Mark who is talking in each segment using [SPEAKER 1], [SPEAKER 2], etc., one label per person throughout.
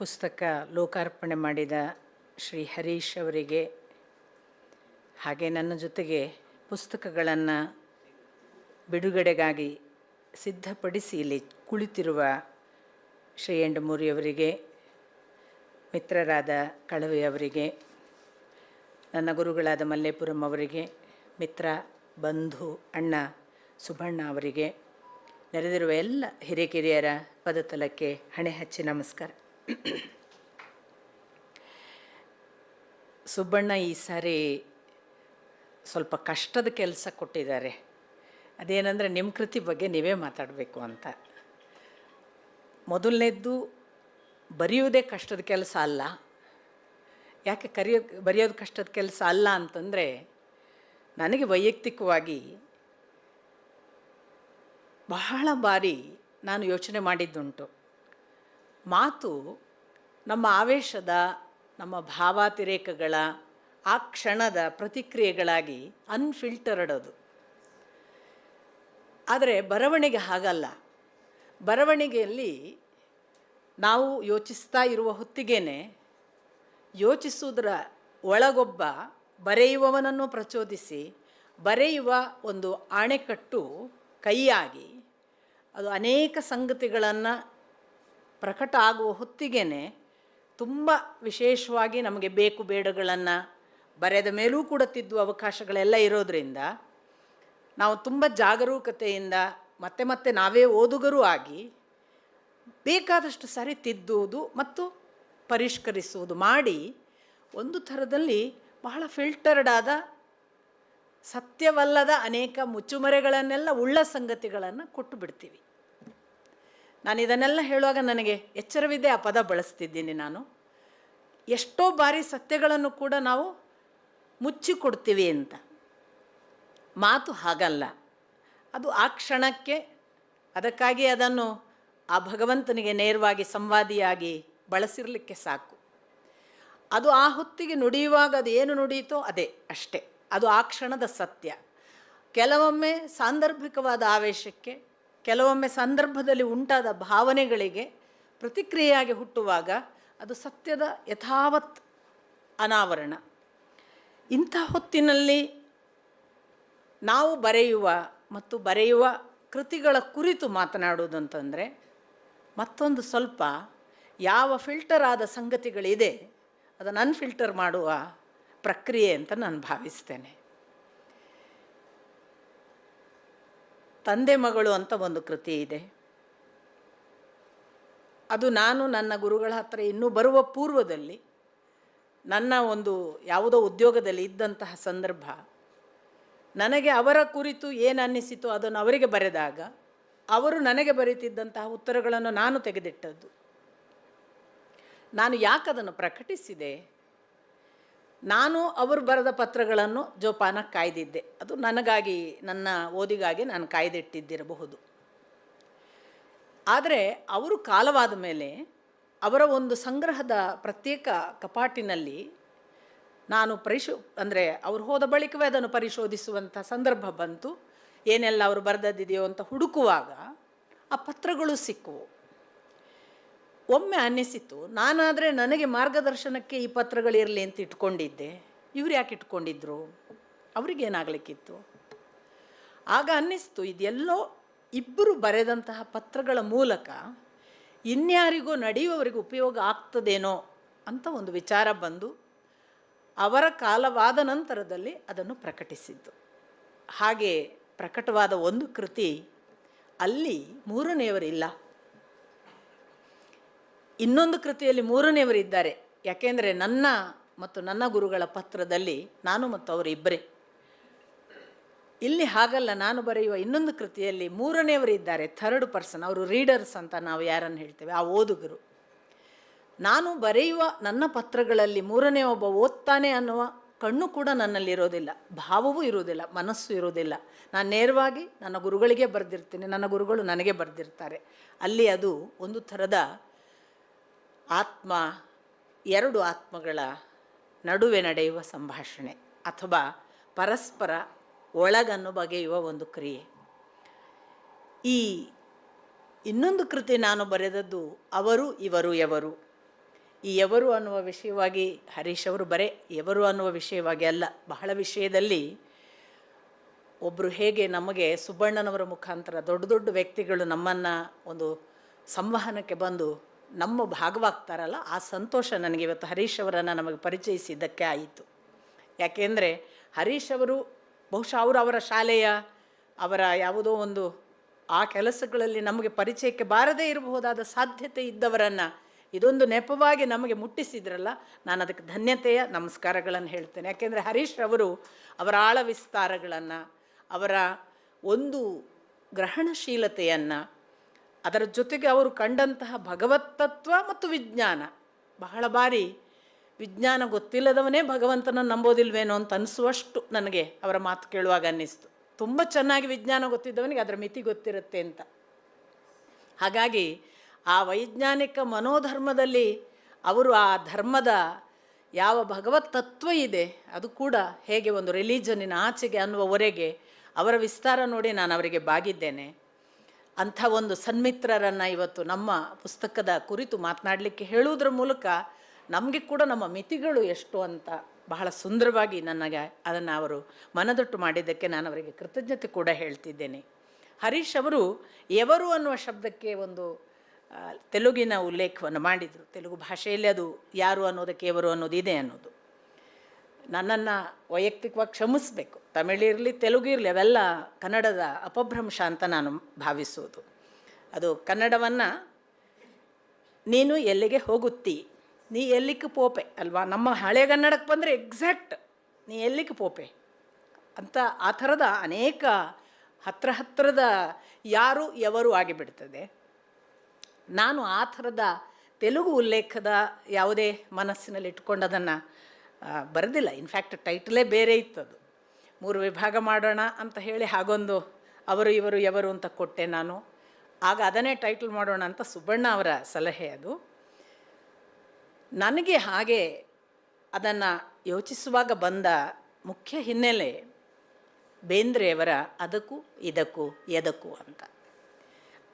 [SPEAKER 1] ಪುಸ್ತಕ ಲೋಕಾರ್ಪಣೆ ಮಾಡಿದ ಶ್ರೀ ಹರೀಶ್ ಅವರಿಗೆ, ಹಾಗೆ ನನ್ನ ಜೊತೆಗೆ ಪುಸ್ತಕಗಳನ್ನು ಬಿಡುಗಡೆಗಾಗಿ ಸಿದ್ಧಪಡಿಸಿ ಇಲ್ಲಿ ಕುಳಿತಿರುವ ಶ್ರೀ ಎಂಡಮೂರಿಯವರಿಗೆ ಮಿತ್ರರಾದ ಕಳವೆಯವರಿಗೆ ನನ್ನ ಗುರುಗಳಾದ ಮಲ್ಲೇಪುರಂ ಅವರಿಗೆ, ಮಿತ್ರ ಬಂಧು ಅಣ್ಣ ಸುಬ್ಬಣ್ಣ ಅವರಿಗೆ, ನೆರೆದಿರುವ ಎಲ್ಲ ಹಿರಿಕಿರಿಯರ ಪದತಲಕ್ಕೆ ಹಣೆ ಹಚ್ಚಿ ನಮಸ್ಕಾರ. ಸುಬ್ಬಣ್ಣ ಈ ಸಾರಿ ಸ್ವಲ್ಪ ಕಷ್ಟದ ಕೆಲಸ ಕೊಟ್ಟಿದ್ದಾರೆ. ಅದೇನಂದರೆ ನಿಮ್ಮ ಕೃತಿ ಬಗ್ಗೆ ನೀವೇ ಮಾತಾಡಬೇಕು ಅಂತ. ಮೊದಲನೇದ್ದು ಬರೆಯುವುದೇ ಕಷ್ಟದ ಕೆಲಸ ಅಲ್ಲ. ಯಾಕೆ ಕರೆಯೋ, ಬರೆಯೋದು ಕಷ್ಟದ ಕೆಲಸ ಅಲ್ಲ ಅಂತಂದರೆ ನನಗೆ ವೈಯಕ್ತಿಕವಾಗಿ ಬಹಳ ಬಾರಿ ನಾನು ಯೋಚನೆ ಮಾಡಿದ್ದುಂಟು. ಮಾತು ನಮ್ಮ ಆವೇಶದ, ನಮ್ಮ ಭಾವಾತಿರೇಕಗಳ, ಆ ಕ್ಷಣದ ಪ್ರತಿಕ್ರಿಯೆಗಳಾಗಿ ಅನ್ಫಿಲ್ಟರ್ಡ್ ಅದು. ಆದರೆ ಬರವಣಿಗೆ ಹಾಗಲ್ಲ. ಬರವಣಿಗೆಯಲ್ಲಿ ನಾವು ಯೋಚಿಸ್ತಾ ಇರುವ ಹೊತ್ತಿಗೇನೆ ಯೋಚಿಸುವುದರ ಒಳಗೊಬ್ಬ ಬರೆಯುವವನನ್ನು ಪ್ರಚೋದಿಸಿ, ಬರೆಯುವ ಒಂದು ಆಣೆಕಟ್ಟು ಕೈಯಾಗಿ ಅದು ಅನೇಕ ಸಂಗತಿಗಳನ್ನು ಪ್ರಕಟ ಆಗುವ ಹೊತ್ತಿಗೆನೆ ತುಂಬ ವಿಶೇಷವಾಗಿ ನಮಗೆ ಬೇಕು ಬೇಡಗಳನ್ನು ಬರೆದ ಮೇಲೂ ಕೂಡ ತಿದ್ದುವ ಅವಕಾಶಗಳೆಲ್ಲ ಇರೋದರಿಂದ ನಾವು ತುಂಬ ಜಾಗರೂಕತೆಯಿಂದ ಮತ್ತೆ ಮತ್ತೆ ನಾವೇ ಓದುಗರೂ ಆಗಿ ಬೇಕಾದಷ್ಟು ಸಾರಿ ತಿದ್ದುವುದು ಮತ್ತು ಪರಿಷ್ಕರಿಸುವುದು ಮಾಡಿ ಒಂದು ಥರದಲ್ಲಿ ಬಹಳ ಫಿಲ್ಟರ್ಡ್ ಆದ ಸತ್ಯವಲ್ಲದ ಅನೇಕ ಮುಚ್ಚುಮರೆಗಳನ್ನೆಲ್ಲ ಉಳ್ಳ ಸಂಗತಿಗಳನ್ನು ಕೊಟ್ಟು ಬಿಡ್ತೀವಿ. ನಾನು ಇದನ್ನೆಲ್ಲ ಹೇಳುವಾಗ ನನಗೆ ಎಚ್ಚರವಿದೆ ಆ ಪದ ಬಳಸ್ತಿದ್ದೀನಿ ನಾನು. ಎಷ್ಟೋ ಬಾರಿ ಸತ್ಯಗಳನ್ನು ಕೂಡ ನಾವು ಮುಚ್ಚಿಕೊಡ್ತೀವಿ ಅಂತ. ಮಾತು ಹಾಗಲ್ಲ. ಅದು ಆ ಕ್ಷಣಕ್ಕೆ ಅದಕ್ಕಾಗಿ ಅದನ್ನು ಆ ಭಗವಂತನಿಗೆ ನೇರವಾಗಿ ಸಂವಾದಿಯಾಗಿ ಬಳಸಿರಲಿಕ್ಕೆ ಸಾಕು. ಅದು ಆ ಹೊತ್ತಿಗೆ ನುಡಿಯುವಾಗ ಅದು ಏನು ನುಡಿಯಿತೋ ಅದೇ ಅಷ್ಟೇ. ಅದು ಆ ಕ್ಷಣದ ಸತ್ಯ. ಕೆಲವೊಮ್ಮೆ ಸಾಂದರ್ಭಿಕವಾದ ಆವೇಶಕ್ಕೆ ಕೆಲವೊಮ್ಮೆ ಸಂದರ್ಭದಲ್ಲಿ ಉಂಟಾದ ಭಾವನೆಗಳಿಗೆ ಪ್ರತಿಕ್ರಿಯೆಯಾಗಿ ಹುಟ್ಟುವಾಗ ಅದು ಸತ್ಯದ ಯಥಾವತ್ ಅನಾವರಣ. ಇಂಥ ಹೊತ್ತಿನಲ್ಲಿ ನಾವು ಬರೆಯುವ ಮತ್ತು ಬರೆಯುವ ಕೃತಿಗಳ ಕುರಿತು ಮಾತನಾಡುವುದಂತಂದರೆ ಮತ್ತೊಂದು ಸ್ವಲ್ಪ ಯಾವ ಫಿಲ್ಟರ್ ಆದ ಸಂಗತಿಗಳಿದೆ ಅದನ್ನು ಅನ್ಫಿಲ್ಟರ್ ಮಾಡುವ ಪ್ರಕ್ರಿಯೆ ಅಂತ ನಾನು ಭಾವಿಸ್ತೇನೆ. ತಂದೆ ಮಗಳು ಅಂತ ಒಂದು ಕೃತಿ ಇದೆ. ಅದು ನಾನು ನನ್ನ ಗುರುಗಳ ಹತ್ರ ಇನ್ನೂ ಬರುವ ಪೂರ್ವದಲ್ಲಿ ನನ್ನ ಒಂದು ಯಾವುದೋ ಉದ್ಯೋಗದಲ್ಲಿ ಇದ್ದಂತಹ ಸಂದರ್ಭ, ನನಗೆ ಅವರ ಕುರಿತು ಏನು ಅನ್ನಿಸಿತು ಅದನ್ನು ಅವರಿಗೆ ಬರೆದಾಗ ಅವರು ನನಗೆ ಬರೀತಿದ್ದಂತಹ ಉತ್ತರಗಳನ್ನು ನಾನು ತೆಗೆದಿಟ್ಟದ್ದು. ನಾನು ಯಾಕದನ್ನು ಪ್ರಕಟಿಸಿದೆ? ನಾನು ಅವರು ಬರೆದ ಪತ್ರಗಳನ್ನು ಜೋಪಾನ ಕಾಯ್ದಿದ್ದೆ. ಅದು ನನಗಾಗಿ, ನನ್ನ ಓದಿಗಾಗಿ ನಾನು ಕಾಯ್ದಿಟ್ಟಿದ್ದಿರಬಹುದು. ಆದರೆ ಅವರು ಕಾಲವಾದ ಮೇಲೆ ಅವರ ಒಂದು ಸಂಗ್ರಹದ ಪ್ರತ್ಯೇಕ ಕಪಾಟಿನಲ್ಲಿ ನಾನು ಪರಿಶೋ, ಅಂದರೆ ಅವರು ಹೋದ ಬಳಿಕವೇ ಅದನ್ನು ಪರಿಶೋಧಿಸುವಂಥ ಸಂದರ್ಭ ಬಂತು. ಏನೆಲ್ಲ ಅವರು ಬರೆದದ್ದಿದೆಯೋ ಅಂತ ಹುಡುಕುವಾಗ ಆ ಪತ್ರಗಳು ಸಿಕ್ಕುವು. ಒಮ್ಮೆ ಅನ್ನಿಸಿತು, ನಾನಾದರೆ ನನಗೆ ಮಾರ್ಗದರ್ಶನಕ್ಕೆ ಈ ಪತ್ರಗಳಿರಲಿ ಅಂತ ಇಟ್ಕೊಂಡಿದ್ದೆ. ಇವ್ರು ಯಾಕೆ ಇಟ್ಕೊಂಡಿದ್ರು? ಅವ್ರಿಗೇನಾಗಲಿಕ್ಕಿತ್ತು ಆಗ ಅನ್ನಿಸ್ತು, ಇದೆಲ್ಲೋ ಇಬ್ಬರು ಬರೆದಂತಹ ಪತ್ರಗಳ ಮೂಲಕ ಇನ್ಯಾರಿಗೂ ನಡೆಯುವವರಿಗೆ ಉಪಯೋಗ ಆಗ್ತದೇನೋ ಅಂತ ಒಂದು ವಿಚಾರ ಬಂದು ಅವರ ಕಾಲವಾದ ನಂತರದಲ್ಲಿ ಅದನ್ನು ಪ್ರಕಟಿಸಿದ್ದು. ಹಾಗೆ ಪ್ರಕಟವಾದ ಒಂದು ಕೃತಿ ಅಲ್ಲಿ ಮೂರನೆಯವರಿಲ್ಲ. ಇನ್ನೊಂದು ಕೃತಿಯಲ್ಲಿ ಮೂರನೆಯವರಿದ್ದಾರೆ ಯಾಕೆಂದರೆ ನನ್ನ ಮತ್ತು ನನ್ನ ಗುರುಗಳ ಪತ್ರದಲ್ಲಿ ನಾನು ಮತ್ತು ಅವರು ಇಬ್ಬರೇ. ಇಲ್ಲಿ ಹಾಗಲ್ಲ, ನಾನು ಬರೆಯುವ ಇನ್ನೊಂದು ಕೃತಿಯಲ್ಲಿ ಮೂರನೆಯವರು ಇದ್ದಾರೆ ಥರ್ಡ್ ಪರ್ಸನ್ ಅವರು ರೀಡರ್ಸ್ ಅಂತ ನಾವು ಯಾರನ್ನು ಹೇಳ್ತೇವೆ? ಆ ಓದುಗರು. ನಾನು ಬರೆಯುವ ನನ್ನ ಪತ್ರಗಳಲ್ಲಿ ಮೂರನೇ ಒಬ್ಬ ಓದ್ತಾನೆ ಅನ್ನುವ ಕಣ್ಣು ಕೂಡ ನನ್ನಲ್ಲಿ ಇರೋದಿಲ್ಲ, ಭಾವವೂ ಇರುವುದಿಲ್ಲ ಮನಸ್ಸು ಇರುವುದಿಲ್ಲ ನಾನು ನೇರವಾಗಿ ನನ್ನ ಗುರುಗಳಿಗೆ ಬರೆದಿರ್ತೀನಿ, ನನ್ನ ಗುರುಗಳು ನನಗೆ ಬರೆದಿರ್ತಾರೆ. ಅಲ್ಲಿ ಅದು ಒಂದು ಥರದ ಆತ್ಮ, ಎರಡು ಆತ್ಮಗಳ ನಡುವೆ ನಡೆಯುವ ಸಂಭಾಷಣೆ ಅಥವಾ ಪರಸ್ಪರ ಒಳಗನ್ನು ಬಗೆಯುವ ಒಂದು ಕ್ರಿಯೆ. ಈ ಇನ್ನೊಂದು ಕೃತಿ ನಾನು ಬರೆದದ್ದು ಅವರು, ಇವರು, ಎವರು. ಈ ಎವರು ಅನ್ನುವ ವಿಷಯವಾಗಿ ಹರೀಶ್ ಅವರು ಬರೇ, ಎವರು ಅನ್ನುವ ವಿಷಯವಾಗಿ ಅಲ್ಲ, ಬಹಳ ವಿಷಯದಲ್ಲಿ ಒಬ್ಬರು ಹೇಗೆ ನಮಗೆ ಸುಬ್ಬಣ್ಣನವರ ಮುಖಾಂತರ ದೊಡ್ಡ ದೊಡ್ಡ ವ್ಯಕ್ತಿಗಳು ನಮ್ಮನ್ನು ಒಂದು ಸಂವಹನಕ್ಕೆ ಬಂದು ನಮ್ಮ ಭಾಗವಾಗ್ತಾರಲ್ಲ, ಆ ಸಂತೋಷ ನನಗೆ ಇವತ್ತು ಹರೀಶ್ ಅವರನ್ನು ನಮಗೆ ಪರಿಚಯಿಸಿದ್ದಕ್ಕೆ ಆಯಿತು. ಯಾಕೆಂದರೆ ಹರೀಶ್ ಅವರು ಬಹುಶಃ ಅವರು ಅವರ ಶಾಲೆಯ, ಅವರ ಯಾವುದೋ ಒಂದು ಆ ಕೆಲಸಗಳಲ್ಲಿ ನಮಗೆ ಪರಿಚಯಕ್ಕೆ ಬಾರದೇ ಇರಬಹುದಾದ ಸಾಧ್ಯತೆ ಇದ್ದವರನ್ನು ಇದೊಂದು ನೆಪವಾಗಿ ನಮಗೆ ಮುಟ್ಟಿಸಿದ್ರಲ್ಲ, ನಾನು ಅದಕ್ಕೆ ಧನ್ಯತೆಯ ನಮಸ್ಕಾರಗಳನ್ನು ಹೇಳ್ತೇನೆ. ಯಾಕೆಂದರೆ ಹರೀಶ್ ಅವರು ಅವರ ಆಳ ವಿಸ್ತಾರಗಳನ್ನು ಅವರ ಒಂದು ಗ್ರಹಣಶೀಲತೆಯನ್ನು ಅದರ ಜೊತೆಗೆ ಅವರು ಕಂಡಂತಹ ಭಗವತ್ತತ್ವ ಮತ್ತು ವಿಜ್ಞಾನ. ಬಹಳ ಬಾರಿ ವಿಜ್ಞಾನ ಗೊತ್ತಿಲ್ಲದವನೇ ಭಗವಂತನ ನಂಬೋದಿಲ್ವೇನೋ ಅಂತ ಅನಿಸುವಷ್ಟು ನನಗೆ ಅವರ ಮಾತು ಕೇಳುವಾಗ ಅನ್ನಿಸ್ತು. ತುಂಬ ಚೆನ್ನಾಗಿ ವಿಜ್ಞಾನ ಗೊತ್ತಿದ್ದವನಿಗೆ ಅದರ ಮಿತಿ ಗೊತ್ತಿರುತ್ತೆ ಅಂತ. ಹಾಗಾಗಿ ಆ ವೈಜ್ಞಾನಿಕ ಮನೋಧರ್ಮದಲ್ಲಿ ಅವರು ಆ ಧರ್ಮದ ಯಾವ ಭಗವತ್ ತತ್ವ ಇದೆ, ಅದು ಕೂಡ ಹೇಗೆ ಒಂದು ರಿಲಿಜನಿನ ಆಚೆಗೆ ಅನ್ನುವವರೆಗೆ ಅವರ ವಿಸ್ತಾರ ನೋಡಿ ನಾನು ಅವರಿಗೆ ಬಾಗಿದ್ದೇನೆ. ಅಂಥ ಒಂದು ಸನ್ಮಿತ್ರರನ್ನು ಇವತ್ತು ನಮ್ಮ ಪುಸ್ತಕದ ಕುರಿತು ಮಾತನಾಡಲಿಕ್ಕೆ ಹೇಳುವುದರ ಮೂಲಕ ನಮಗೆ ಕೂಡ ನಮ್ಮ ಮಿತಿಗಳು ಎಷ್ಟು ಅಂತ ಬಹಳ ಸುಂದರವಾಗಿ ನನಗೆ ಅದನ್ನು ಅವರು ಮನದಟ್ಟು ಮಾಡಿದ್ದಕ್ಕೆ ನಾನು ಅವರಿಗೆ ಕೃತಜ್ಞತೆ ಕೂಡ ಹೇಳ್ತಿದ್ದೇನೆ. ಹರೀಶ್ ಅವರು ಎವರು ಅನ್ನುವ ಶಬ್ದಕ್ಕೆ ಒಂದು ತೆಲುಗಿನ ಉಲ್ಲೇಖವನ್ನು ಮಾಡಿದರು. ತೆಲುಗು ಭಾಷೆಯಲ್ಲಿ ಅದು ಯಾರು ಅನ್ನೋದಕ್ಕೆ ಎವರು ಅನ್ನೋದು ಇದೆ ಅನ್ನೋದು. ನನ್ನನ್ನು ವೈಯಕ್ತಿಕವಾಗಿ ಕ್ಷಮಿಸಬೇಕು. ತಮಿಳಿರಲಿ ತೆಲುಗು ಇರಲಿ, ಅವೆಲ್ಲ ಕನ್ನಡದ ಅಪಭ್ರಂಶ ಅಂತ ನಾನು ಭಾವಿಸುವುದು. ಅದು ಕನ್ನಡವನ್ನು ನೀನು ಎಲ್ಲಿಗೆ ಹೋಗುತ್ತಿ? ನೀ ಎಲ್ಲಿಗೆ ಪೋಪೆ? ಅಲ್ವಾ? ನಮ್ಮ ಹಳೆ ಕನ್ನಡಕ್ಕೆ ಬಂದರೆ ಎಕ್ಸಾಕ್ಟ್ ನೀ ಎಲ್ಲಿಗೆ ಪೋಪೆ? ಅಂತ ಆ ಥರದ ಅನೇಕ ಹತ್ರ ಹತ್ತಿರದ ಯಾರು ಎವರು ಆಗಿಬಿಡ್ತದೆ. ನಾನು ಆ ಥರದ ತೆಲುಗು ಉಲ್ಲೇಖದ ಯಾವುದೇ ಮನಸ್ಸಿನಲ್ಲಿ ಇಟ್ಕೊಂಡು ಅದನ್ನು ಬರೆದಿಲ್ಲ. ಇನ್ಫ್ಯಾಕ್ಟ್ ಟೈಟಲೇ ಬೇರೆ ಇತ್ತದು. ಮೂರು ವಿಭಾಗ ಮಾಡೋಣ ಅಂತ ಹೇಳಿ ಹಾಗೊಂದು ಅವರು, ಇವರು, ಎವರು ಅಂತ ಕೊಟ್ಟೆ ನಾನು. ಆಗ ಅದನ್ನೇ ಟೈಟಲ್ ಮಾಡೋಣ ಅಂತ ಸುಬ್ಬಣ್ಣ ಅವರ ಸಲಹೆ ಅದು. ನನಗೆ ಹಾಗೆ ಅದನ್ನು ಯೋಚಿಸುವಾಗ ಬಂದ ಮುಖ್ಯ ಹಿನ್ನೆಲೆ ಬೇಂದ್ರೆಯವರ ಅದಕ್ಕೂ, ಇದಕ್ಕೂ, ಎದಕ್ಕೂ ಅಂತ.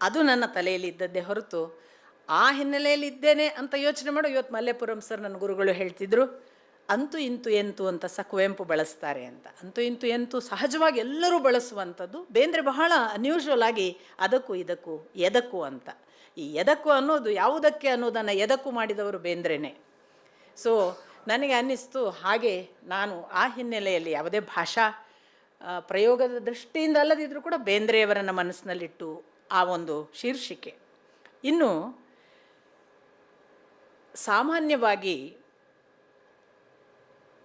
[SPEAKER 1] ಅದು ನನ್ನ ತಲೆಯಲ್ಲಿ ಇದ್ದದ್ದೇ ಹೊರತು, ಆ ಹಿನ್ನೆಲೆಯಲ್ಲಿ ಇದ್ದೇನೆ ಅಂತ ಯೋಚನೆ ಮಾಡೋ. ಇವತ್ತು ಮಲ್ಲೇಪುರಂ ಸರ್ ನನ್ನ ಗುರುಗಳು ಹೇಳ್ತಿದ್ರು. ಅಂತೂ ಇಂತು ಎಂತು ಅಂತ ಸಹ ಕುವೆಂಪು ಬಳಸ್ತಾರೆ ಅಂತ. ಅಂತು ಇಂತು ಎಂತು ಸಹಜವಾಗಿ ಎಲ್ಲರೂ ಬಳಸುವಂಥದ್ದು. ಬೇಂದ್ರೆ ಬಹಳ ಅನ್ಯೂಶುವಲ್ ಆಗಿ ಅದಕ್ಕೂ ಇದಕ್ಕೂ ಎದಕ್ಕೂ ಅಂತ. ಈ ಎದಕ್ಕೂ ಅನ್ನೋದು ಯಾವುದಕ್ಕೆ ಅನ್ನೋದನ್ನು ಎದಕ್ಕೂ ಮಾಡಿದವರು ಬೇಂದ್ರೆನೇ. ಸೊ ನನಗೆ ಅನ್ನಿಸ್ತು ಹಾಗೆ ನಾನು ಆ ಹಿನ್ನೆಲೆಯಲ್ಲಿ ಯಾವುದೇ ಭಾಷಾ ಪ್ರಯೋಗದ ದೃಷ್ಟಿಯಿಂದ ಅಲ್ಲದಿದ್ದರೂ ಕೂಡ ಬೇಂದ್ರೆಯವರನ್ನು ಮನಸ್ಸಿನಲ್ಲಿಟ್ಟು ಆ ಒಂದು ಶೀರ್ಷಿಕೆ. ಇನ್ನು, ಸಾಮಾನ್ಯವಾಗಿ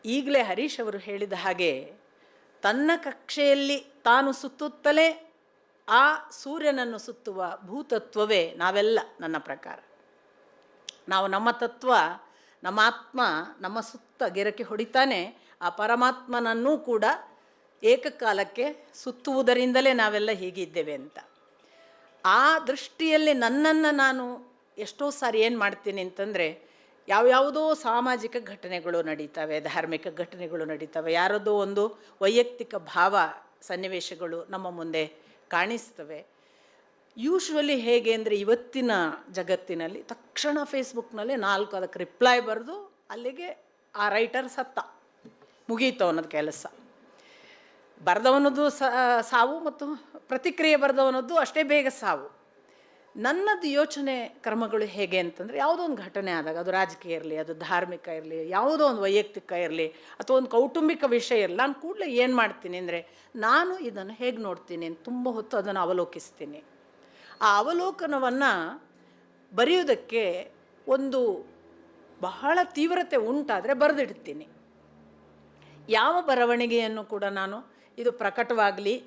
[SPEAKER 1] ಈಗಲೇ ಹರೀಶ್ ಅವರು ಹೇಳಿದ ಹಾಗೆ ತನ್ನ ಕಕ್ಷೆಯಲ್ಲಿ ತಾನು ಸುತ್ತುತ್ತಲೇ ಆ ಸೂರ್ಯನನ್ನು ಸುತ್ತುವ ಭೂತತ್ವವೇ ನಾವೆಲ್ಲ ನನ್ನ ಪ್ರಕಾರ. ನಾವು ನಮ್ಮ ತತ್ವ, ನಮ್ಮ ಆತ್ಮ, ನಮ್ಮ ಸುತ್ತ ಗೆರಕೆ ಹೊಡಿತಾನೆ, ಆ ಪರಮಾತ್ಮನನ್ನೂ ಕೂಡ ಏಕಕಾಲಕ್ಕೆ ಸುತ್ತುವುದರಿಂದಲೇ ನಾವೆಲ್ಲ ಹೀಗಿದ್ದೇವೆ ಅಂತ. ಆ ದೃಷ್ಟಿಯಲ್ಲಿ ನನ್ನನ್ನು ನಾನು ಎಷ್ಟೋ ಸಾರಿ ಏನು ಮಾಡ್ತೀನಿ ಅಂತಂದರೆ ಯಾವ್ಯಾವುದೋ ಸಾಮಾಜಿಕ ಘಟನೆಗಳು ನಡೀತವೆ, ಧಾರ್ಮಿಕ ಘಟನೆಗಳು ನಡೀತವೆ ಯಾರದೋ ಒಂದು ವೈಯಕ್ತಿಕ ಭಾವ ಸನ್ನಿವೇಶಗಳು ನಮ್ಮ ಮುಂದೆ ಕಾಣಿಸ್ತವೆ. ಯೂಶ್ವಲಿ ಹೇಗೆ ಅಂದರೆ ಇವತ್ತಿನ ಜಗತ್ತಿನಲ್ಲಿ ತಕ್ಷಣ ಫೇಸ್ಬುಕ್ನಲ್ಲಿ ನಾಲ್ಕು ಅದಕ್ಕೆ ರಿಪ್ಲೈ ಬರೆದು ಅಲ್ಲಿಗೆ ಆ ರೈಟರ್ ಸತ್ತ. ಮುಗೀತು ಅನ್ನೋದು ಕೆಲಸ. ಬರೆದವನದ್ದು ಸಾವು ಮತ್ತು ಪ್ರತಿಕ್ರಿಯೆ ಬರೆದವನದ್ದು ಅಷ್ಟೇ ಬೇಗ ಸಾವು. ನನ್ನದು ಯೋಚನೆ ಕ್ರಮಗಳು ಹೇಗೆ ಅಂತಂದರೆ ಯಾವುದೋ ಒಂದು ಘಟನೆ ಆದಾಗ, ಅದು ರಾಜಕೀಯ ಇರಲಿ, ಅದು ಧಾರ್ಮಿಕ ಇರಲಿ, ಯಾವುದೋ ಒಂದು ವೈಯಕ್ತಿಕ ಇರಲಿ, ಅಥವಾ ಒಂದು ಕೌಟುಂಬಿಕ ವಿಷಯ ಇರಲಿ, ನಾನು ಕೂಡಲೇ ಏನು ಮಾಡ್ತೀನಿ ಅಂದರೆ, ನಾನು ಇದನ್ನು ಹೇಗೆ ನೋಡ್ತೀನಿ ಅಂತ ತುಂಬ ಹೊತ್ತು ಅದನ್ನು ಅವಲೋಕಿಸ್ತೀನಿ. ಆ ಅವಲೋಕನವನ್ನು ಬರೆಯುವುದಕ್ಕೆ ಒಂದು ಬಹಳ ತೀವ್ರತೆ ಉಂಟಾದರೆ ಬರೆದಿಡ್ತೀನಿ. ಯಾವ ಬರವಣಿಗೆಯನ್ನು ಕೂಡ ನಾನು, ಇದು ಪ್ರಕಟವಾಗಲಿ